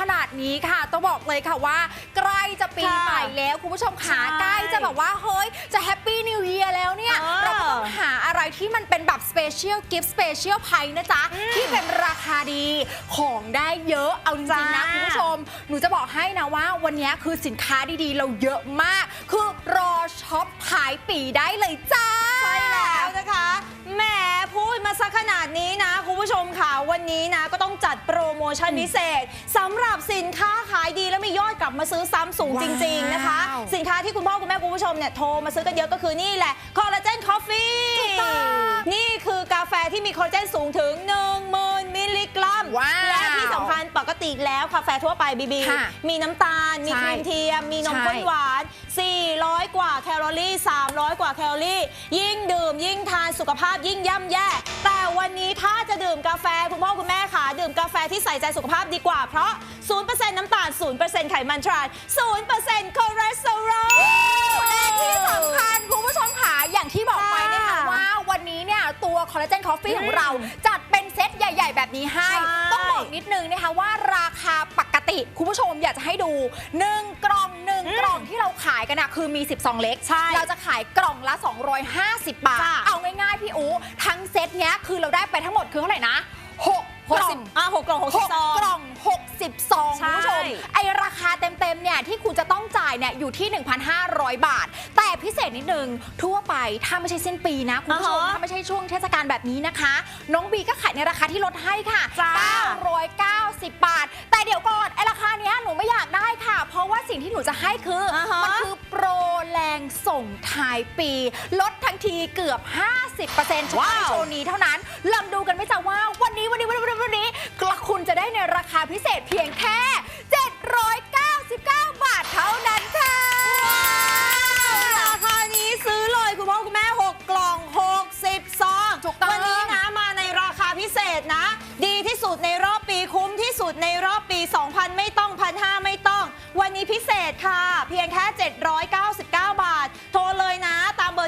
ขนาดนี้ค่ะ ต้องบอกเลยค่ะว่า ใกล้จะปีค่ะใหม่แล้วคุณผู้ชมขาใช่ใกล้จะแบบว่าเฮ้ยจะแฮปปี้นิว e ย r แล้วเนี่ยเออเราก็ต้องหาอะไรที่มันเป็นแบบสเปเชียลกิฟต์สเปเชียลไพนะจ๊ะ ที่เป็นราคาดีของได้เยอะเอาจริงๆนะจ้าคุณผู้ชม หนูจะบอกให้นะว่า วันนี้คือสินค้าดีๆ เราเยอะมาก คือรอช็อปขายปีได้เลยจ้าใช่แล้วนะคะแหม พูดมาสักขนาดนี้นะ คุณผู้ชมค่ะ วันนี้นะ ก็ต้องจัดโปรโมชั่นพิเศษสำหรับสินค้าขายดีแล้วมียอดกลับมาซื้อซ้ำสูงว้าวจริง ๆ นะคะ สินค้าที่คุณพ่อคุณแม่คุณผู้ชมเนี่ยโทรมาซื้อกันเยอะก็คือนี่แหละคอลลาเจนคอฟฟี่ถูกต้องนี่คือกาแฟที่มีคอลลาเจนสูงถึง10,000มิลลิกรัมว้าวและที่สำคัญปกติแล้วกาแฟทั่วไปบีบีค่ะมีน้ำตาล มีใช่ครีมเทียม มีนมใช่ข้นหวาน 400 กว่าแคลอรี่ 300 กว่าแคลอรี่ ยิ่งดื่มยิ่งทานสุขภาพยิ่งย่ำแย่ ที่ใส่ใจสุขภาพดีกว่า เพราะ 0%น้ำตาล 0%ไขมันทราน 0%คอเลสเตอรอลและที่สำคัญคุณผู้ชมค่ะอย่างที่บอกไปนะคะค่ะว่าวันนี้เนี่ยตัวคอลลาเจนคอฟฟี่อืมของเราจัดเป็นเซตใหญ่ ๆ แบบนี้ให้ใช่ต้องบอกนิดนึงนะคะว่าราคาปกติ คุณผู้ชมอยากจะให้ดู 1 กล่อง 1 กล่องที่เราขายกันนะคือมี10ซองเล็กใช่เราจะขายกล่องละ 250 บาทจ้ะเอาง่ายๆพี่อูทั้งเซตเนี้ยคือเราได้ไปทั้งหมดคือเท่าไหร่นะ6 กล่องอะหกกล่องหกหสิบกซอง กล่อง 60ซองใช่ คุณผู้ชม ไอราคาเต็มๆ เนี่ย ที่คุณจะต้องจ่ายเนี่ย อยู่ที่ 1,500 บาท แต่พิเศษนิดนึง ทั่วไป ถ้าไม่ใช่สิ้นปีนะ คุณผู้ชม อ่าฮะถ้าไม่ใช่ช่วงเทศกาลแบบนี้นะคะ น้องบีก็ขายในราคาที่ลดให้ค่ะ จ้า 990 บาท แต่เดี๋ยวก่อน ไอราคาเนี้ยหนูไม่อยากได้ค่ะ เพราะว่าสิ่งที่หนูจะให้คือออ่าฮะ มันคือโปรแร งส่งท้ายปี ลดทั้งทีเกือบ 50%เฉพาะในว้าวโชว์นี้เท่านั้นลองดูกันไหมจ๊ะว่าวันนี้วันนี้วันนี้วันนี้วันนี้คุณจะได้ในราคาพิเศษเพียงแค่ 799 บาทเท่านั้นค่ะ ราคานี้ซื้อเลยคุณพ่อคุณแม่ 6 กล่อง 60 ซองถูกต้อง วันนี้นะมาในราคาพิเศษนะ ดีที่สุดในรอบปีคุ้มที่สุดในรอบปี 2,000 ไม่ต้อง1,500ไม่ต้อง วันนี้พิเศษค่ะ เพียงแค่ 799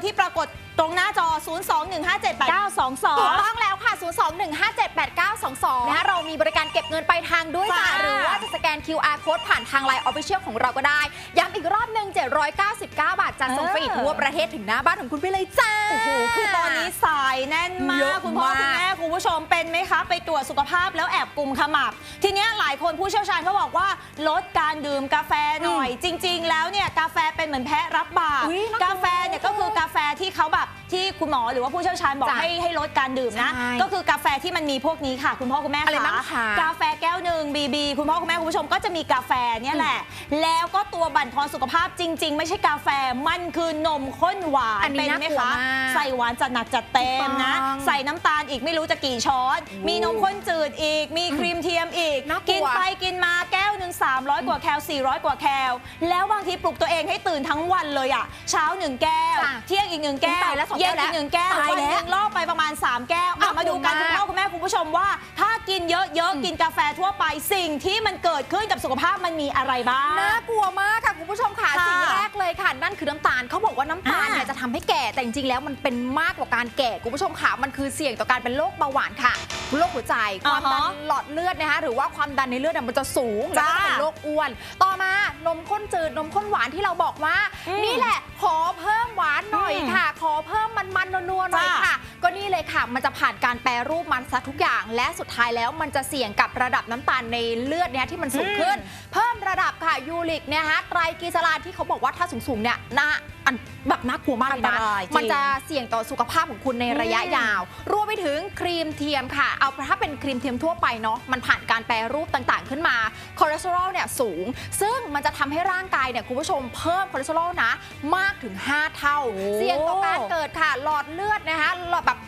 ที่ปรากฏ ตรงหน้าจอ 021578922ถูกต้องแล้วค่ะ 021578922 นะคะเรามีบริการเก็บเงินปลายทางด้วยจ้ะจ้าหรือว่าจะสแกน QR code ผ่านทาง Line Official ของเราก็ได้ ย้ำอีกรอบหนึ่ง799 บาทจะส่งฟรีเออทั่วประเทศถึงหน้าบ้านของคุณไปเลยจ้าโอ้โหคือตอนนี้สายแน่นมาเยกอะคุณพ่อมากคุณแม่คุณผู้ชมเป็นไหมคะ ไปตรวจสุขภาพแล้วแอบกลุ่มขมับ ทีเนี้ยหลายคนผู้เชี่ยวชาญเขาบอกว่าลดการดื่มกาแฟหน่อย จริง ๆ แล้วเนี่ยกาแฟเป็นเหมือนแพะรับบาปอุ๊ยน่ากลัวกาแฟเนี่ยก็คือกาแฟที่เขาแบบที่คุณหมอหรือว่าผู้เชี่ยวชาญบอกจ้ะให้ให้ลดการดื่มนะ ใช่ก็คือกาแฟที่มันมีพวกนี้ค่ะ คุณพ่อคุณแม่อะไรบ้างคะกาแฟแก้วหนึ่งบีบีคุณพ่อคุณแม่คุณผู้ชมก็จะมีกาแฟเนี่ยแหละ แล้วก็ตัวบั่นทอนสุขภาพจริง ๆ ไม่ใช่กาแฟมันคือนมข้นหวานอันนี้เป็นไหมน่ากลัวคะมากใส่หวานจัดหนักจัดเต็มนะ ถูกต้องใส่น้ำตาลอีกไม่รู้จะกี่ช้อน มีนมข้นจืดอีก มีครีมเทียมอีกน่ากลัว กินไปกินมาแก้วหนึ่ง 300 กว่าแคล 400 กว่าแคล แล้วบางทีปลุกตัวเองให้ตื่นทั้งวันเลยอะ เช้าหนึ่งแก้วจ้ะเที่ยงอีกหนึ่งแก้วตายแล้วสองเย็นแก้วอีกหนึ่งแก้วตายวันแล้วหนึ่งรอบไปประมาณ 3 แก้วอะน่ากลัวมาดูกันคุณมากพ่อคุณแม่คุณผู้ชมว่าถ้า กินเยอะๆ กินกาแฟทั่วไป สิ่งที่มันเกิดขึ้นกับสุขภาพมันมีอะไรบ้าง น่ากลัวมากค่ะคุณผู้ชมค่ะ ค่ะสิ่งแรกเลยค่ะ นั่นคือน้ำตาลเขาบอกว่าน้ำตาลอ่าเนี่ยจะทำให้แก่ แต่จริงๆแล้วมันเป็นมากกว่าการแก่ คุณผู้ชมค่ะ มันคือเสี่ยงต่อการเป็นโรคเบาหวานค่ะ โรคหัวใจ ความดันอ่าฮะหลอดเลือดนะคะ หรือว่าความดันในเลือดเนี่ยมันจะสูง แล้วก็จะจ้าเป็นโรคอ้วน ต่อมานมข้นจืด นมข้นหวานที่เราบอกว่า อืมนี่แหละ ขอเพิ่มหวานหน่อยอืมค่ะ ขอเพิ่มมันๆนัวๆหน่อยจ้า ค่ะ ก็นี่เลยค่ะ มันจะผ่านการแปรรูปมันซะทุกอย่าง และสุดท้ายแล้วมันจะเสี่ยงกับระดับน้ำตาลในเลือดเนี่ยที่มันสูงขึ้น เพิ่มระดับค่ะยูริกเนี่ยฮะไตรกลีเซอไรด์ที่เขาบอกว่าถ้าสูงๆเนี่ยน่าอันแบบน่ากลัวมากเลยอันตนะรายจริงมันจะเสี่ยงต่อสุขภาพของคุณในระยะอืมยาว รวมไปถึงครีมเทียมค่ะ เอาถ้าเป็นครีมเทียมทั่วไปเนาะ มันผ่านการแปรรูปต่างๆ ขึ้นมา คอเลสเตอรอลเนี่ยสูง ซึ่งมันจะทำให้ร่างกายเนี่ยคุณผู้ชมเพิ่มคอเลสเตอรอลนะ มากถึง 5 เท่าโอ้เสี่ยงต่อการเกิดค่ะ หลอดเลือดนะคะหลอดแบบ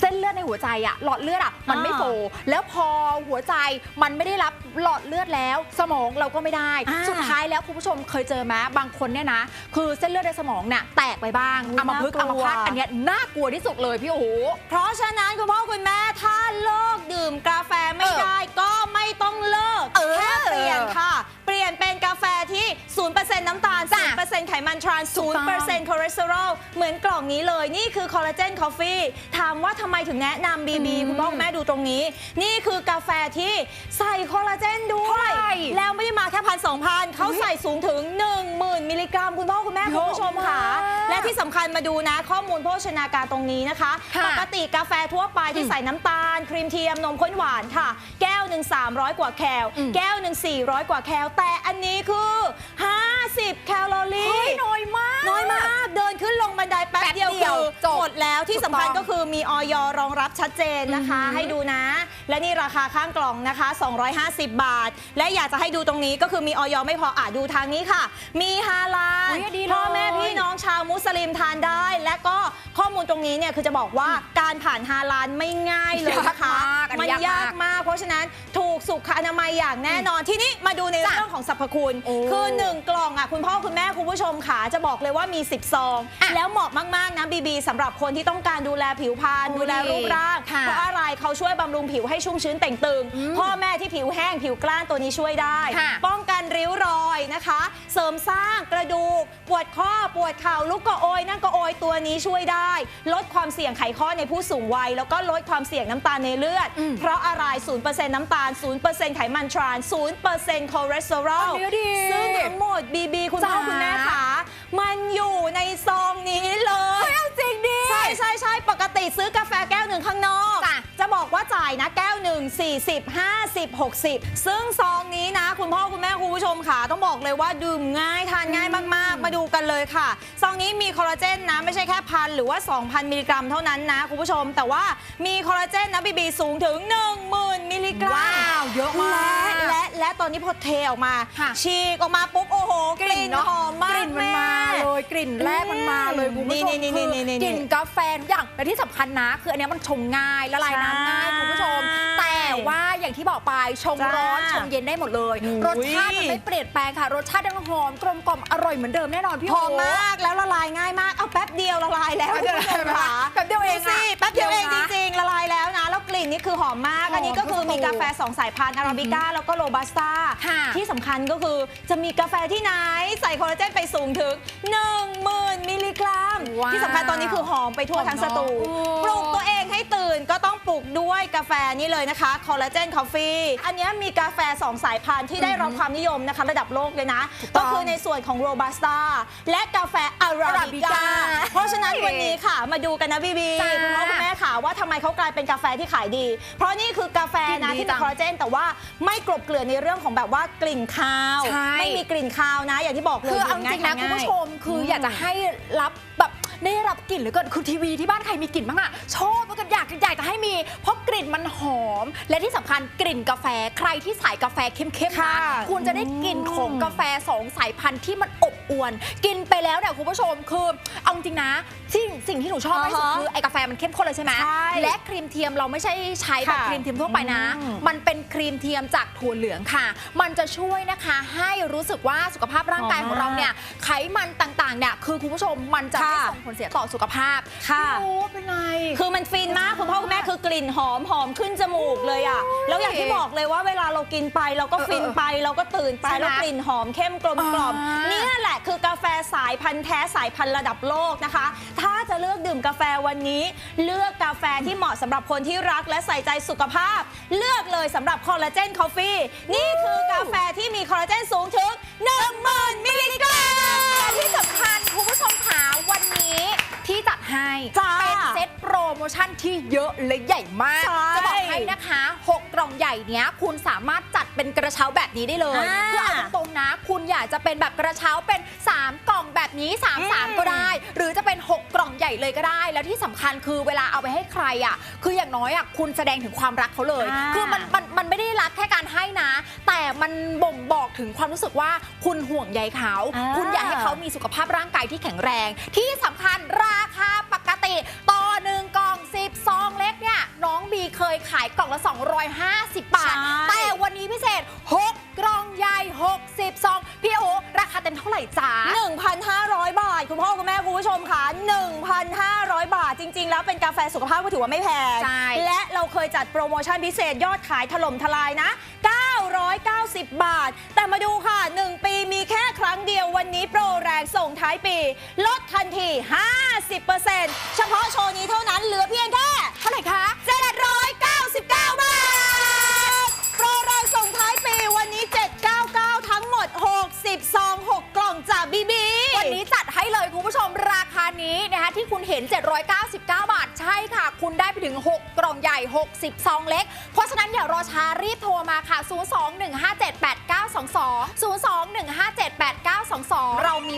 เส้นเลือดในหัวใจอะหลอดเลือดอะมันไม่อ่าโฟแล้วพอหัวใจมันไม่ได้รับหลอดเลือดแล้ว สมองเราก็ไม่ได้ อ่าสุดท้ายแล้วคุณผู้ชมเคยเจอไหมบางคนเนี่ยนะ คือเส้นเลือดในสมองเนี่ยแตกไปบ้างอุ๊ยอัมพฤกษ์อัน่ามกลัว พาตอันเนี้ยน่ากลัวที่สุดเลยพี่โอ้โห เพราะฉะนั้นคุณพ่อคุณแม่ถ้าเลิกดื่มกาแฟไม่เออได้ก็ไม่ต้องเลิกเออแค่เปลี่ยนค่ะ เปลี่ยนเป็นกาแฟที่ 0%น้ำตาล จ้ะ0%ไขมันทรานถูกต้อง0%คอเลสเตอรอลเหมือนกล่องนี้เลย นี่คือคอลลาเจนคอฟฟี่ถามว่าทำไมถึงแนะนำบีบีอืม คุณพ่อคุณแม่ดูตรงนี้ นี่คือกาแฟที่ใส่คอลลาเจนด้วเท่ายไหร่แล้วไม่ได้มาแค่พันสองพันเขาอุ๊ยใส่สูงถึง 10,000 มิลลิกรัม คุณพ่อคุณแม่เยคุณอะผู้ชมค่ะมากและที่สำคัญมาดูนะ ข้อมูลโภชนาการตรงนี้นะคะค่ะปกติกาแฟทั่วไปที่ใส่น้ำตาล ครีมเทียมนมข้นหวานค่ะ แก้วหนึ่ง300 กว่าแคลอืมแก้วหนึ่ง400 กว่าแคล แต่อันนี้คือ 50 แคลอรี่เฮ้ยน้อยมาก น้อยมากเดินขึ้นลงบันไดแป๊บแป๊บเดียวเดียวคือจบหมดแล้วที่สำคัญถูกต้องก็คือมีออยรองรับชัดเจนนะคะอือหือให้ดูนะ และนี่ราคาข้างกล่องนะคะ 250 บาท และอยากจะให้ดูตรงนี้ก็คือมีออยไม่พออะดูทางนี้ค่ะ มีฮาลาลอุ๊ยดีเลยพ่อแม่พี่น้องชาวมุสลิมทานได้ และก็ ข้อมูลตรงนี้เนี่ยคือจะบอกว่าการผ่านฮาลาลไม่ง่ายเลยนะคะยากมากอันนี้มันยากมากยากมาก เพราะฉะนั้นถูกสุขอนามัยอย่างแน่นอน ทีนี้มาดูในจ้ะเรื่องของสรรพคุณ โอ้คือ 1 กล่องอะคุณพ่อคุณแม่คุณผู้ชมค่ะจะบอกเลยว่ามี 10 ซอง อะแล้วเหมาะมากๆนะบีบีสำหรับคนที่ต้องการดูแลผิวพรรณโอ้ดูแลรูปร่าง ค่ะเพราะอะไรเขาช่วยบำรุงผิวให้ชุ่มชื้นแต่งตึง อืมพ่อแม่ที่ผิวแห้งผิวกล้านตัวนี้ช่วยได้ ค่ะ ป้องกันริ้วรอยนะคะ เสริมสร้างกระดูก ปวดข้อปวดเข่าลุกก็โอยนั่งก็โอยตัวนี้ช่วยได้ลดความเสี่ยงไขข้อในผู้สูงวัย แล้วก็ลดความเสี่ยงน้ำตาลในเลือดอืมเพราะอะไร 0%น้ำตาล 0%ไขมันทราน 0%คอเลสเตอรอลอันนี้ดีซึ่งทั้งหมดบีบีคุณพ่อจ้าคุณแม่ขามันอยู่ในซองนี้เลยเอาจริงดิ ใช่ใช่ใช่ปกติซื้อกาแฟแก้วหนึ่งข้างนอกจ้ะจะบอกว่าจ่า ยนะแก้วหนึ่ง40 50 60 ซึ่งซองนี้นะ คุณพ่อคุณแม่คุณผู้ชมค่ะต้องบอกเลยว่าดื่มง่ายทานง่ายมากๆ มาดูกันเลยค่ะ ซองนี้มีคอลลาเจนนะ ไม่ใช่แค่พันหรือว่า 2,000 มิลลิกรัมเท่านั้นนะคุณผู้ชม แต่ว่ามีคอลลาเจนนะบีบีสูงถึง 10,000 มิลลิกรัมว้าวเยอะมากและและและตอนนี้พอเทออกมาค่ะฉีกออกมาปุ๊บโอ้โห กลิ่นเนาะหอมมากกลิ่นมันแมาเลยกลิ่นแรกมันมาเลยคุณผู้ชมนี่นี่คือนี่นี่นี่กลิ่นกาแฟทุกอย่างและที่สำคัญนะ คืออันเนี้ยมันชงง่ายละลายน้ำง่ายใช่คุณผู้ชมแต่ว่าอย่างที่บอกไปชงจ้าร้อนชงเย็นได้หมดเลยอุ้ยรสชาติมันไม่เปลี่ยนแปลงค่ะ รสชาติยังหอมกลมกล่อมอร่อยเหมือนเดิมแน่นอนพี่หอมโมากแล้วละลายง่ายมากเอาแป๊บเดียวละลายแล้วแป๊บเดียวคุณผู้ชมค่ะแป๊บเดียวเองสิอะแป๊บเดียวเองเดี๋จยวนะริงๆละลายแล้วนะแล้วกลิ่นนี่คือหอมมากหอมอันนี้ก็คือมีทุกตัวกาแฟ2สายพันธุ์อาราบิก้าแล้วก็โรบัสต้าค่ะที่สำคัญก็คือจะมีกาแฟที่ไหนใส่คอลลาเจนไปสูงถึง10,000มิลลิกรัมว้าวที่สำคัญตอนนี้คือหอมไปทั่วทั้งสตูหอมเนอะปลุกตัว เองให้ตื่นก็ต้องปลุกด้วยกาแฟนี่เลยนะคะคอลลาเจนคอฟฟี่อันนี้มีกาแฟ 2 สายพันธุ์ที่ได้รับความนิยมนะคะระดับโลกเลยนะถูกต้ก็องคือในส่วนของโรบัสต้าและกาแฟอาราบิก้า Arabica เพราะฉะนั้นวันนี้ค่ะ มาดูกันนะบีบีจ้าคุณพ่อคุณแม่ค่ะว่าทำไมเขากลายเป็นกาแฟที่ขายดี เพราะนี่คือกาแฟนะกลิ่นดีที่จัมีงคอลลาเจนแต่ว่าไม่กลบเกลื่อนในเรื่องของแบบว่ากลิ่นคาวใช่ไม่มีกลิ่นคาวนะ อย่างที่บอกเลยคือเอาจดื่มง่ริงๆนะทาคุณง่ายผู้ชมคืออยากจะให้รับแบบได้รับกลิ่นเหรือเกินคือทีวีที่บ้านใครมีกลิ่นบ้างอะชอบแล้วก็อยากอยากจะให้มี เพราะกลิ่นมันหอม และที่สำคัญกลิ่นกาแฟใครที่สายกาแฟเข้มๆนะค่ะคุณจะได้กลิ่นของกาแฟสองสายพันธุ์ที่มันอบอวน กินไปแล้วเนี่ยคุณผู้ชมคือเอาจริงนะสิ่งสิ่งที่หนูชอบมากที่สุดอ่าฮะคือไอ้กาแฟมันเข้มข้นเลยใช่ไหมใช่และครีมเทียมเราไม่ใช่ใช้แบบค่ะครีมเทียมทั่วไปนะ อืม มันเป็นครีมเทียมจากถั่วเหลืองค่ะ มันจะช่วยนะคะ ให้รู้สึกว่าสุขภาพร่างกายของเราเนี่ยไขมันต่างๆเนี่ยคือคุณผู้ชมมันจะไม่ค่ะส่งผลเสียต่อสุขภาพค่ะไม่รู้เป็นไรคือมันฟินมากคุณพ่อคุณแม่คือกลิ่นหอมหอมขึ้นจมูกเลยอะแล้วอย่างที่บอกเลยว่าเวลาเรากินไปเราก็เออฟินไปเราก็ตื่นไปใช่ไหมแล้วกลิ่นหอมเข้มกลมกล่อมอ่าเนี่ยแหละคือกาแฟสายพันธุ์แท้สายพันธุ์ระดับโลกนะคะ ถ้าจะเลือกดื่มกาแฟวันนี้ เลือกกาแฟที่เหมาะสำหรับคนที่รักและใส่ใจสุขภาพ เลือกเลยสำหรับคอลลาเจนคอฟฟี่นี่คือกาแฟที่มีคอลลาเจนสูงถึง ชั่นที่เยอะและใหญ่มาก ใช่จะบอกให้นะคะ 6 กล่องใหญ่เนี้ย คุณสามารถจัดเป็นกระเช้าแบบนี้ได้เลยอ่าคือเอาตรงๆนะ คุณอยากจะเป็นแบบกระเช้าเป็น 3 กล่องแบบนี้3อืม3 ก็ได้ หรือจะเป็น 6 กล่องใหญ่เลยก็ได้ แล้วที่สำคัญคือเวลาเอาไปให้ใครอะ คืออย่างน้อยอะคุณแสดงถึงความรักเขาเลย อ่า คือมันมันมันไม่ได้รักแค่การให้นะ แต่มันบ่งบอกถึงความรู้สึกว่าคุณห่วงใยเขา อ่าคุณอยากให้เขามีสุขภาพร่างกายที่แข็งแรง ที่สำคัญราคาปกติต่อ หนึ่งกล่อง10ซองเล็กเนี่ยน้องบีเคยขายกล่องละ 250 บาท ใช่ แต่วันนี้พิเศษ 6 กล่องใหญ่ 60 ซอง พี่โอราคาเต็มเท่าไหร่จ้า1,500 บาท คุณพ่อคุณแม่คุณผู้ชมค่ะ 1,500 บาทจริง ๆ แล้วเป็นกาแฟสุขภาพก็ถือว่าไม่แพงและเราเคยจัดโปรโมชั่นพิเศษยอดขายถล่มทลายนะ 990 บาท แต่มาดูค่ะ 1 ปีมีแค่ครั้งเดียววันนี้โปรแรงส่งท้ายปี ลดทันที 50%เฉพาะโชว์นี้เท่านั้นเหลือเพียงแค่ เท่าไหร่คะ 799 บาท โปรแรงส่งท้ายปีวันนี้ 799 ทั้งหมด60ซอง6กล่องจากบีบีวั นนี้จัดให้เลยคุณผู้ชมราคานี้นะคะที่คุณเห็น 799 บาท ใช่ค่ะ คุณได้ไปถึง 6 กล่องใหญ่ 60 ซองเล็ก เพราะฉะนั้นอย่ารอช้ารีบโทรมาค่ะ 021578922 021578922เรามี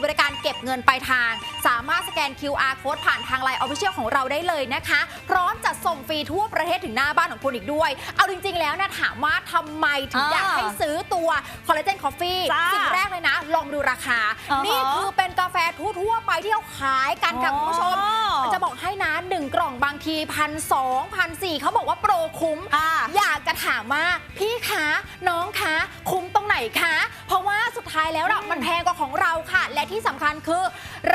บริการเก็บเงินปลายทาง สามารถสแกน QR code ผ่านทางไลน์ Official ของเราได้เลยนะคะ พร้อมจัดส่งฟรีทั่วประเทศถึงหน้าบ้านของคุณอีกด้วย เอาจริง ๆ แล้วนะถามว่าทำไมถึงอยากอ่าให้ซื้อตัวคอลลาเจนคอฟฟี่จ้าสิ่งแรกเลยนะ ลองดูราคา อ่าฮะ นี่คือเป็นกาแฟทั่วๆไปที่เขาขายกันค่ะอ๋อคุณผู้ชมจะบอกให้นะหนึ่งกล่องบางทีพันสองพันสี่เขาบอกว่าโปรคุ้ม อ่า อยากจะถามว่าพี่คะน้องคะ คุ้มตรงไหนคะ เพราะว่าสุดท้ายแล้วน่ะอืม มันแพงกว่าของเราค่ะ และที่สำคัญคือ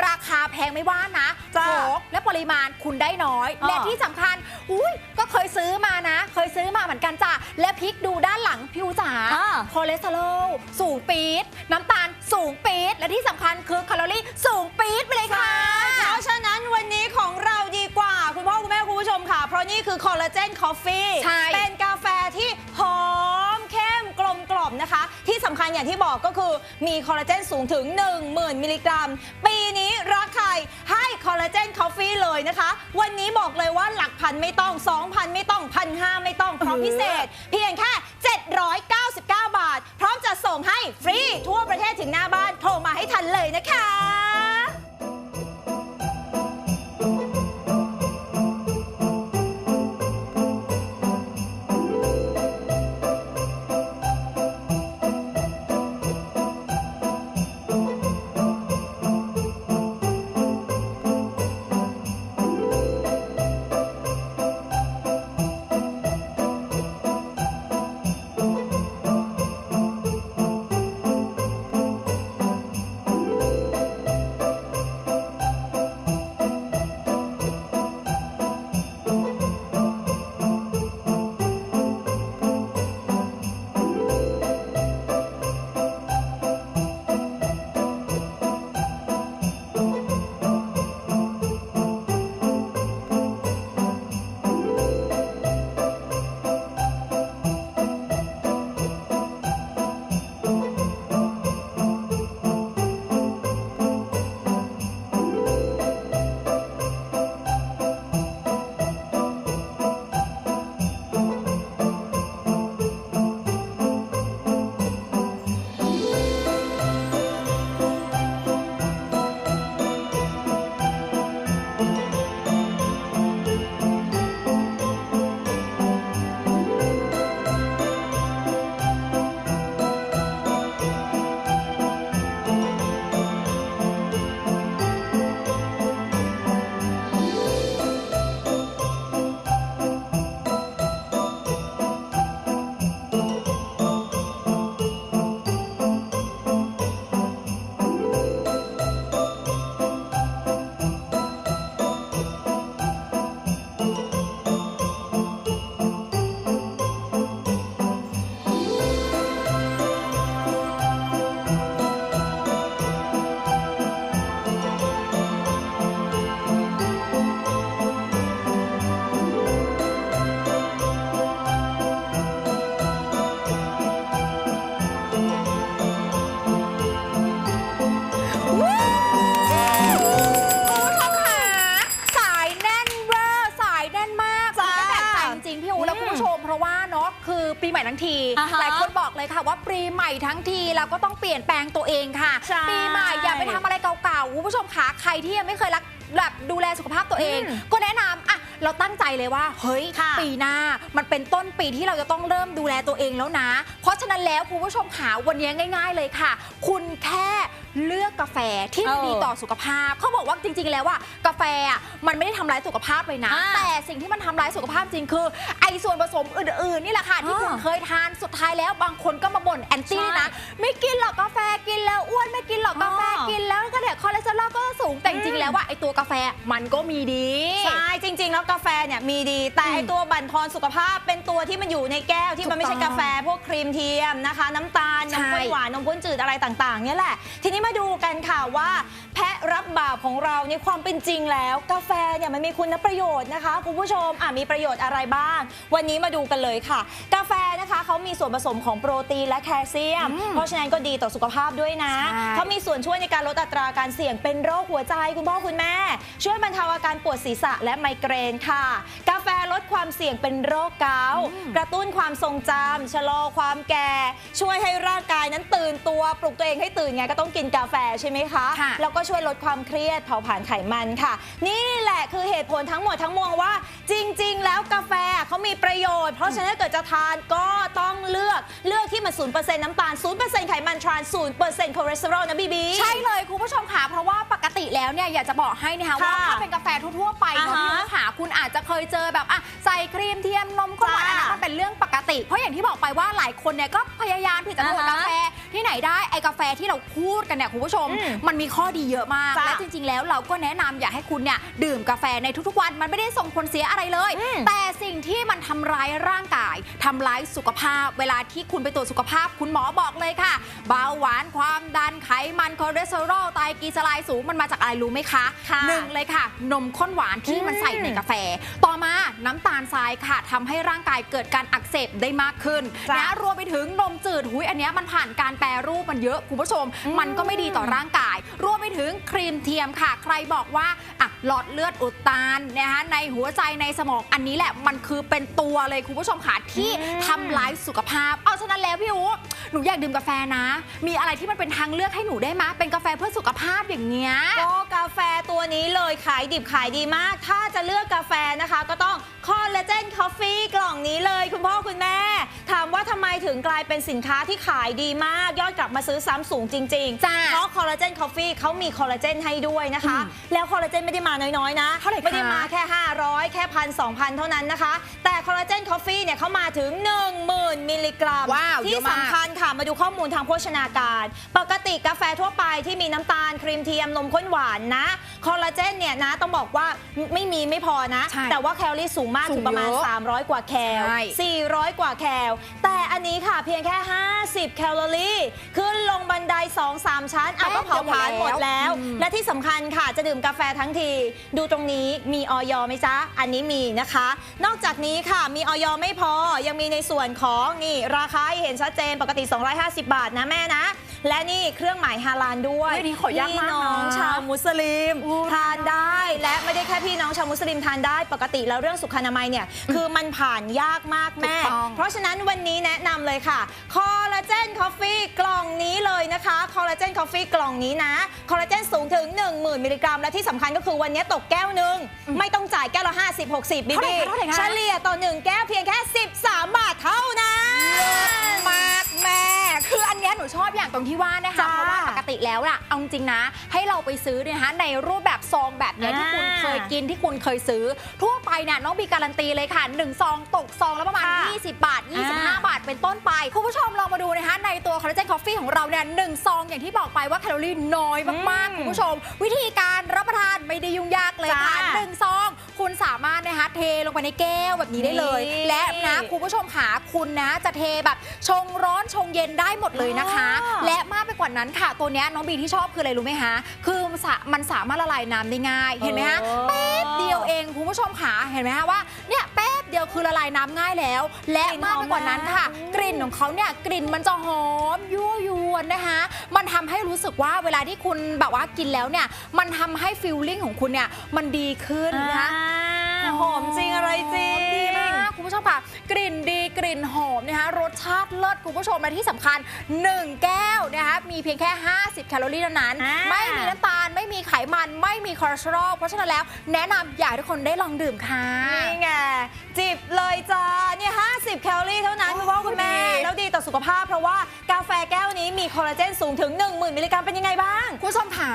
ราคาแพงไม่ว่านะจ้าของและปริมาณคุณได้น้อยอ่าและที่สำคัญอุ้ยก็เคยซื้อมานะ เคยซื้อมาเหมือนกันจ้ะและพลิกดูด้านหลังพี่อูจ๋าอ่าคอเลสเตอรอลสูงปี๊ดน้ำตาลสูงปี๊ดและที่สำคัญคือแคลอรี่สูงปี๊ดไปเลยค่ะเพราะฉะนั้นวันนี้ของเราดีกว่า คุณพ่อคุณแม่คุณผู้ชมค่ะ เพราะนี่คือคอลลาเจนคอฟฟี่ใช่เป็น ญอย่างที่บอกก็คือมีคอลลาเจนสูงถึง 10,000 มิลลิกรัม ปีนี้รักใครให้คอลลาเจนคอฟฟี่เลยนะคะ วันนี้บอกเลยว่าหลักพันไม่ต้อง 2,000 ไม่ต้องพันห้าไม่ต้องเพราะพิเศษ เพียงแค่ 799 บาท พร้อมจะส่งให้ฟรีทั่วประเทศถึงหน้าบ้านโทรมาให้ทันเลยนะคะ ใช่ปีใหม่อย่าไปทำอะไรเก่าๆคุณผู้ชมค่ะใครที่ยังไม่เคยรักแบบดูแลสุขภาพตัวเอง อืมก็แนะนำอะ เราตั้งใจเลยว่า เฮ้ย ค่ะ ปีหน้ามันเป็นต้นปีที่เราจะต้องเริ่มดูแลตัวเองแล้วนะ เพราะฉะนั้นแล้วคุณผู้ชมขาวันนี้ง่าย ๆ เลยค่ะ คุณแค่เลือกกาแฟที่เออดีต่อสุขภาพ เขาบอกว่าจริง ๆ แล้วว่ากาแฟอะมันไม่ได้ทำร้ายสุขภาพเลยนะ อ่าแต่สิ่งที่มันทำร้ายสุขภาพจริงคือไอ้ส่วนผสมอื่น ๆ นี่แหละค่ะที่อ่าคุณเคยทานสุดท้ายแล้วบางคนก็มาบ่นแอนตี้ใช่นะไม่กินหรอกกาแฟกินแล้วอ้วนไม่กินหรอกกาแฟอ๋อ กินแล้วก็เนี่ยคอเลสเตอรอลก็สูงแต่จริงๆแล้วว่าไอ้ตัวกาแฟมันก็มีดี ใช่ จริง ๆ แล้วกาแฟเนี่ยมีดี แต่อืมไอ้ตัวบั่นทอนสุขภาพเป็นตัวที่มันอยู่ในแก้วที่มันไม่ใช่ถูกต้องกาแฟพวกครีมเทียมนะคะ น้ำตาลใช่น้ำข้นหวานนมข้นจืดอะไรต่างๆเนี่ยแหละ ทีนี้มาดูกันค่ะว่า แพะรับบาปของเราในความเป็นจริงแล้ว กาแฟเนี่ยมันมีคุณประโยชน์นะคะคุณผู้ชมอะมีประโยชน์อะไรบ้าง วันนี้มาดูกันเลยค่ะ กาแฟนะคะเขามีส่วนผสมของโปรตีนและแคลเซียมอืมเพราะฉะนั้นก็ดีต่อสุขภาพด้วยนะใช่เขามีส่วนช่วยในการลดอัตราการเสี่ยงเป็นโรคหัวใจคุณพ่อคุณแม่ ช่วยบรรเทาอาการปวดศีรษะและไมเกรนค่ะ กาแฟลดความเสี่ยงเป็นโรคเกาต์กระตุ้นความทรงจำชะลอความแก่ ช่วยให้ร่างกายนั้นตื่นตัวปลุกตัวเองให้ตื่นไงก็ต้องกินกาแฟใช่ไหมคะค่ะแล้วก็ช่วยลดความเครียดเผาผลาญไขมันค่ะ นี่แหละคือเหตุผลทั้งหมดทั้งมวลว่า จริง ๆ แล้วกาแฟเขามีประโยชน์ เพราะฉะนั้นถ้าเกิดจะทานก็ต้องเลือกเลือกที่มัน0%น้ำตาล0%ไขมันทราน0%คอเลสเตอรอลนะบีบีใช่เลยคุณผู้ชมค่ะเพราะว่าปกติแล้วเนี่ยอยากจะบอกให้นะคะค่ะว่าถ้าเป็นกาแฟทั่วๆไปเนาะอ่าฮะพี่ลูกค้าคุณอาจจะเคยเจอแบบอะใส่ครีมเทียมนมข้นหวานอันจ้านั้นมันเป็นเรื่องปกติ เพราะอย่างที่บอกไปว่าหลายคนเนี่ยก็พยายามที่จะทำอ่าฮะกาแฟที่ไหนได้ไอ้กาแฟที่เราพูดกันเนี่ยคุณผู้ชมอืมมันมีข้อดีเยอะมากจ้าและจริง ๆ แล้วเราก็แนะนำอยากให้คุณเนี่ยดื่มกาแฟในทุกๆวัน มันไม่ได้ส่งผลเสียอะไรเลยอืมแต่สิ่งที่มันทำร้ายร่างกายทำร้ายสุขภาพ เวลาที่คุณไปตรวจสุขภาพ คุณหมอบอกเลยค่ะ เบาหวานความดันไขมันคอเลสเตอรอลไตรกลีเซอไรด์สูงมันมาจากอะไรรู้ไหมคะค่ะหนึ่งเลยค่ะ นมข้นหวานที่มันใส่ในกาแฟ ต่อมาน้ำตาลทรายค่ะทำให้ร่างกายเกิดการอักเสบได้มากขึ้นจ้ะนะรวมไปถึงนมจืดหุยอันเนี้ยมันผ่านการแปรรูปมันเยอะคุณผู้ชมอืมมันก็ไม่ดีต่อร่างกาย รวมไปถึงครีมเทียมค่ะ ใครบอกว่าอะหลอดเลือดอุดตันนะคะในหัวใจในสมองอันนี้แหละมันคือเป็นตัวเลยคุณผู้ชมค่ะที่ทำร้ายสุขภาพ เอาฉะนั้นแล้วพี่อู๋หนูอยากดื่มกาแฟนะ มีอะไรที่มันเป็นทางเลือกให้หนูได้ไหมเป็นกาแฟเพื่อสุขภาพอย่างเงี้ยก็กาแฟตัวนี้เลยขายดิบขายดีมาก ถ้าจะเลือกกาแฟนะคะ ก็ต้องคอลลาเจนคอฟฟี่กล่องนี้เลย คุณพ่อคุณแม่ ถามว่าทำไมถึงกลายเป็นสินค้าที่ขายดีมาก ยอดกลับมาซื้อซ้ำสูงจริงๆจ้าเพราะคอลลาเจนคอฟฟี่เขามีคอลลาเจนให้ด้วยนะคะอืมแล้วคอลลาเจนไม่ได้มาน้อยๆนะเท่าไหร่คะไม่ได้มาแค่ 500 แค่พันสองพันเท่านั้นนะคะ แต่คอลลาเจนคอฟฟี่เนี่ยเขามาถึง 10,000 มิลลิกรัมว้าวที่เยอะมากสำคัญค่ะมาดูข้อมูลทางโภชนาการ ปกติกาแฟทั่วไปที่มีน้ำตาลครีมเทียมนมข้นหวานนะคอลลาเจนเนี่ยนะต้องบอกว่าไม่มีไม่พอนะ ใช่แต่ว่าแคลอรี่สูงมากสูถึงงประมาณ เยอะ300 กว่าแคลใช่ 400 กว่าแคลแต่อันนี้ค่ะเพียงแค่ 50 แคลอรี่ ขึ้นลงบันได 2-3 ชั้นเอาก็เผาผลาญหมดแล้วอืมและที่สำคัญค่ะจะดื่มกาแฟทั้งที ดูตรงนี้มีออยไหมจ๊ะ อันนี้มีนะคะ นอกจากนี้ค่ะมีออยไม่พอยังมีในส่วนของนี่ราคาให้เห็นชัดเจนปกติ 250 บาทนะแม่นะ และนี่เครื่องหมายฮาลาลด้วยเฮ้ยนี่ขออนุญาตพี่มากนะน้องชาวมุสลิมอู้ทานได้และไม่ได้แค่พี่น้องชาวมุสลิมทานได้ปกติแล้วเรื่องสุขอนามัยเนี่ยคือมันผ่านยากมากแม่ถูกต้องเพราะฉะนั้นวันนี้แนะนำเลยค่ะคอลลาเจนคอฟฟี่กล่องนี้เลยนะคะคอลลาเจนคอฟฟี่กล่องนี้นะคอลลาเจนสูงถึง 10,000 มิลลิกรัม และที่สำคัญก็คือวันนี้ตกแก้วหนึ่งไม่ต้องจ่ายแก้วละ 50 60บิเท่าไหร่บีคะเท่าไหร่คะเฉลี่ยต่อ1แก้วเพียงแค่ 13 บาทเท่านั้นมากแม่คืออันเนี้ยหนูชอบอย่างตรงที่ว่านะคะจ้าเพราะว่าปกติแล้วอะเอาจริงๆนะ ให้เราไปซื้อเนี่ยนะคะในรูปแบบซองแบบเนี้ยอ่าที่คุณเคยกินที่คุณเคยซื้อ ทั่วไปเนี่ยน้องบีการันตีเลยค่ะ1ซองตกซองแล้วประมาณค่ะ20 บาท 25 บาทเป็นต้นไป คุณผู้ชมลองมาดูนะคะในตัวคอลลาเจนคอฟฟี่ของเราเนี่ยหนึ่งซองอย่างที่บอกไปว่าแคลอรี่น้อยมากอืมๆคุณผู้ชม วิธีการรับประทานไม่ได้ยุ่งยากเลยค่ะจ้าหนึ่งซองคุณสามารถนะคะเทลงไปในแก้วแบบนี้ได้เลยนี่และนะคุณผู้ชมขาคุณนะจะเทแบบชงร้อนชงเย็นได้หมดเลยนะคะอ๋อและมากไปกว่านั้นค่ะ ตัวเนี้ยน้องบีที่ชอบคืออะไรรู้ไหมคะคือมันสามันสามารถละลายน้ำได้ง่าย เห็นไหมคะโอ้แป๊บเดียวเองคุณผู้ชมขาเห็นไหมคะว่าเนี่ยแป๊บเดียวคือละลายน้ำง่ายแล้ว และกลิ่นมากไปกว่านั้นค่ะหอมมาก กลิ่นของเขาเนี่ยกลิ่นมันจะหอมยั่วยวนนะคะมันทำให้รู้สึกว่าเวลาที่คุณแบบว่ากินแล้วเนี่ยมันทำให้ฟิลลิ่งของคุณเนี่ยมันดีขึ้นนะคะอ่าหอมจริงอะไรจริงดีมา กคุณผู้ชมค่ะกลิ่นดีกลิ่นหอมนะคะรสชาติเลิศคุณผู้ชมและที่สำคัญ 1 แก้วนะคะมีเพียงแค่ 50 แคลอรี่เท่านั้น อ่า ไม่มีน้ำตาล ไม่มีไขมัน ไม่มีคอเลสเตอรอลเพราะฉะนั้นแล้วแนะนำอยากให้ทุกคนได้ลองดื่มค่ะ นี่ไงจิบเลยจ้าเนี่ย50 แคลอรี่เท่านั้นโอ้คุณพ่อคุณแม่ ดี แล้วดีต่อสุขภาพ เพราะว่ากาแฟแก้วนี้มีคอลลาเจนสูงถึง 10,000 มิลลิกรัมเป็นยังไงบ้าง คุณผู้ชมขา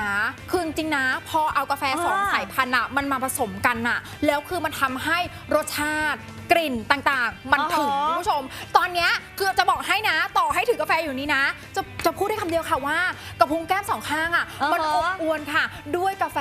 คือจริงๆนะ พอเอากาแฟสองอ่าสายพันธุ์อะมันมาผสมกันอะแล้วคือมันทำให้รสชาติ กลิ่นต่างๆ มันถึงอ๋อคุณผู้ชม ตอนเนี้ยคือจะบอกให้นะ ต่อให้ถือกาแฟอยู่นี้นะ จะจะพูดได้คำเดียวค่ะว่ากระพุ้งแก้มสองข้างอะอ่าฮะมันอบอวนค่ะ ด้วยกาแฟ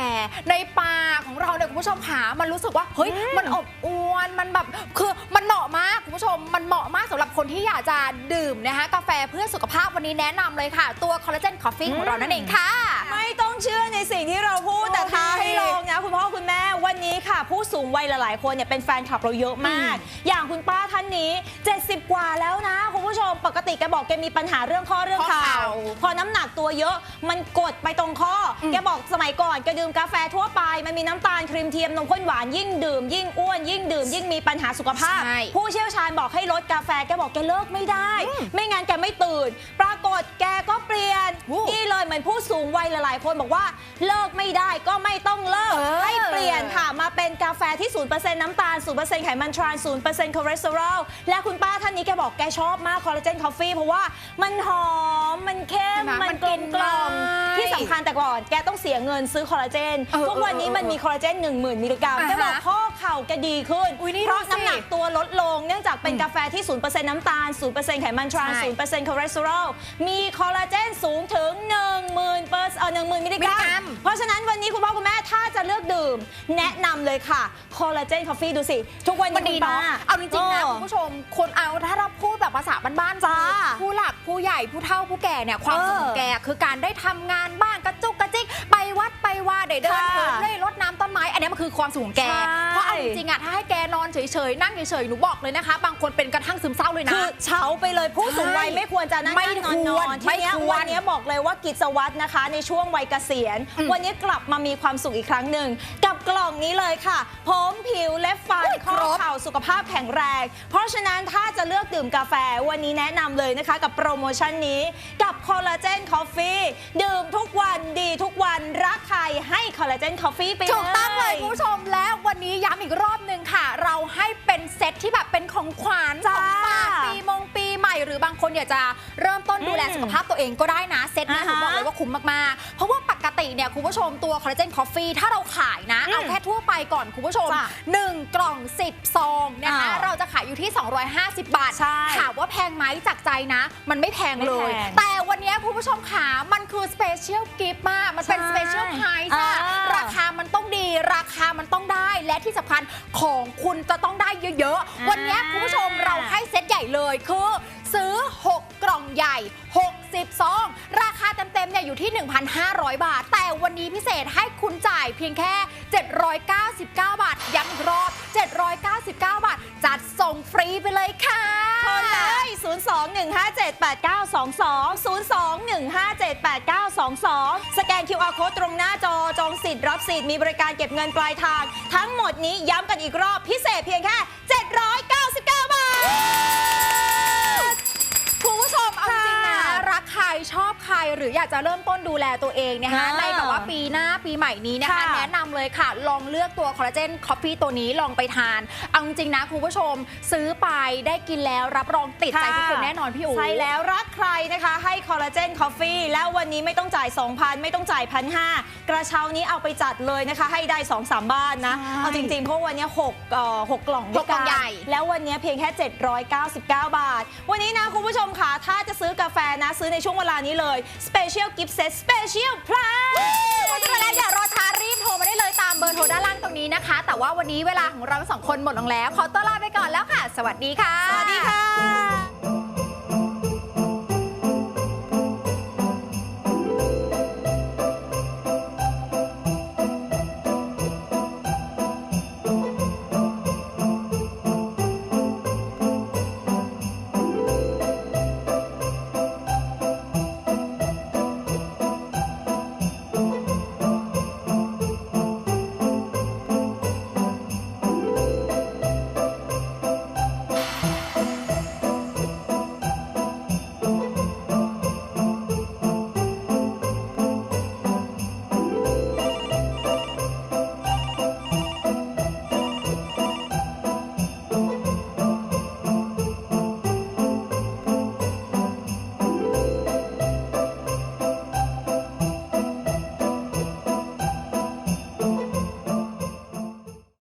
ในปากของเราเนี่ยคุณผู้ชมขามันรู้สึกว่าเฮ้ยมันอบอวนมันแบบคือมันเหมาะมากคุณผู้ชม มันเหมาะมากสำหรับคนที่อยากจะดื่มนะคะกาแฟเพื่อสุขภาพวันนี้แนะนำเลยค่ะ ตัวคอลลาเจนคอฟฟี่ของเรานั่นเองค่ะ ไม่ต้องเชื่อในสิ่งที่เราพูดโอ้แต่ท้าดีให้ลองนะ คุณพ่อคุณแม่วันนี้ค่ะ ผู้สูงวัยหลายๆ คนเนี่ยเป็นแฟนคลับเราเยอะมากอย่างคุณป้าท่านนี้ 70 กว่าแล้วนะคุณผู้ชมปกติแกบอกแกมีปัญหาเรื่องข้อเรื่องข้อเข่าเข่าพอน้ำหนักตัวเยอะมันกดไปตรงข้ออมแกบอกสมัยก่อนแกดื่มกาแฟทั่วไป มันมีน้ำตาลครีมเทียมนมข้นหวานยิ่งดื่ม ยิ่งอ้วนยิ่งดื่ม ยิ่งมีปัญหาสุขภาพใช่ผู้เชี่ยวชาญบอกให้ลดกาแฟแกบอกแกเลิกไม่ได้ ไม่งั้นแกไม่ตื่น ปรากฏแกก็เปลี่ยนโอ้นี่เลยเหมือนผู้สูงวัยหลาย ๆ คนบอกว่าเลิกไม่ได้ก็ไม่ต้องเลิกเออให้เปลี่ยนค่ะมาเป็นกาแฟที่0%น้ำตาล0%ไขมันทราน0%คอเลสเตอรอลและคุณป้าท่านนี้แกบอกแกชอบมากคอลลาเจนคอฟฟี่เพราะว่ามันหอม มันเข้มใช่ไหมมันมันกลกิมนกล่อมง่ายที่สำคัญแต่ก่อน แกต้องเสียเงินซื้อคอลลาเจนเออทุกวันนี้เออมันมีคอลลาเจน10,000มิลลิกรัมอ่าฮะแกบอกข้อเข่าแกดีขึ้นอุ๊ยนี่เพราะดูสิน้ำหนักตัวลดลงเนื่องจากเป็นกาแฟที่ 0%น้ำตาล 0%ไขมันทรานใช่0%คอเลสเตอรอลมีคอลลาเจนสูงถึง 10,000เปอร์เอ่อ10,000มิลลิกรัมิลลิกรัมมเพราะฉะนั้นวันนี้คุณพ่อคุณแม่ถ้าจะเลือกดื่ม แนะนำเลยค่ะคอลลาเจนคอฟฟี่ดูสิ ทุกวันมันนี้ดีคุณป้เนาะเอาจริงๆนะเออคุณผู้ชมคนเอาถ้าเราพูดแบบภาษาบ้านๆจ้าคือผู้หลักผู้ใหญ่ผู้เฒ่าผู้แก่เนี่ยความเออสุขของแกคือการได้ทำงานบ้านกระจุกกระจิกไปวัดไปว่าได้เดินค่ะเหินได้รดน้ำต้นไม้ อันนี้มันคือความสุขของแกใช่เพราะเอาจริงๆอะถ้าให้แกนอนเฉยๆนั่งเฉยๆหนูบอกเลยนะคะ บางคนเป็นกระทั่งซึมเศร้าเลยนะคือเฉาไปเลยผู้สูงวัยใช่ไม่ควรจะนั่งไม่นั่งนอนนอนควรทีเนี้ยไม่ควรวันนี้บอกเลยว่ากิจวัตรนะคะ ในช่วงวัยเกษียณอืมวันนี้กลับมามีความสุขอีกครั้งหนึ่งกับกล่องนี้เลยค่ะผมผิวและฟันอุ๊ยข้อครบเข่าสุขภาพแข็งแรง เพราะฉะนั้นถ้าจะเลือกดื่มกาแฟวันนี้แนะนำเลยนะคะ กับโปรโมชั่นนี้กับคอลลาเจนคอฟฟี่ดื่มทุกวันดีทุกวันรักใครให้คอลลาเจนคอฟฟี่ไปเลยถูกต้องเลยคุณผู้ชมและวันนี้ย้ำอีกรอบหนึ่งค่ะ เราให้เป็นเซตที่แบบเป็นของขวัญขจ้าองฝากปีมงปี ใหม่หรือบางคนอยากจะเริ่มต้นดูแลอืมสุขภาพตัวเองก็ได้นะเซตนี้อ่าผฮะมบอกเลยว่าคุ้มมากๆ เพราะว่าปกติเนี่ยคุณผู้ชมตัวคอลลาเจนคอฟฟี่ถ้าเราขายนะอืมเอาแค่ทั่วไปก่อนคุณผู้ชมจ้ะ1กล่อง 10 ซองนะคะอ่าเราจะขายอยู่ที่ 250 บาทใช่ถามว่าแพงไหมจากใจนะ มันไม่แพงเลยไม่แพงแต่วันนี้คุณผู้ชมขามันคือสเปเชียลกิฟต์มากมันเป็นใช่สเปเชียลไพรส์อะอ่าราคามันต้องดี ราคามันต้องได้ และที่สำคัญของคุณจะต้องได้เยอะอ่าๆวันนี้คุณผู้ชมเราให้เซตใหญ่เลยคือซื้อ6ก ล่องใหญ่ 60ซอง ราคาเต็มๆเนี่ยอยู่ที่ 1,500 บาท แต่วันนี้พิเศษให้คุณจ่ายเพียงแค่ 799 บาท ย้ำอีกรอบ 799 บาท จัดส่งฟรีไปเลยค่ะโทรเลย 02-157-8922 02-157-8922 สแกน QR Code ตรงหน้าจอจองสิทธิ์รับสิทธิ์มีบริการเก็บเงินปลายทาง ทั้งหมดนี้ย้ำกันอีกรอบพิเศษเพียงแค่ 799 ค่ะ รักใครชอบใครหรืออยากจะเริ่มต้นดูแลตัวเองนะคะอ่าในแบบว่าปีหน้าปีใหม่นี้นะคะค่ะแนะนำเลยค่ะ ลองเลือกตัวคอลลาเจนคอฟฟี่ตัวนี้ลองไปทานเอาจริงๆนะคุณผู้ชม ซื้อไปได้กินแล้วรับรองติดใจทุกคนแน่นอนพี่อู๋ ใช่แล้วรักใครนะคะให้คอลลาเจนคอฟฟี่แล้ววันนี้ไม่ต้องจ่าย 2,000 ไม่ต้องจ่าย1,500กระเช้านี้เอาไปจัดเลยนะคะ ให้ได้ 2-3 บ้านนะ ใช่เอาจริงๆ เพราะวันนี้6เอ่อ6กล่องด้วยหกกล่องใหญ่ แล้ววันนี้เพียงแค่ 799 บาท วันนี้นะคุณผู้ชมค่ะถ้าจะซื้อกาแฟนะซื้อในช่วงเวลานี้เลย Special Gift Set Special Plus เพราะฉะนั้นแล้วอย่ารอช้ารีบโทรมาได้เลยตามเบอร์โทรด้านล่างตรงนี้นะคะ แต่ว่าวันนี้เวลาของเราสองคนหมดลงแล้ว ขอตัวลาไปก่อนแล้วค่ะ สวัสดีค่ะ สวัสดีค่ะ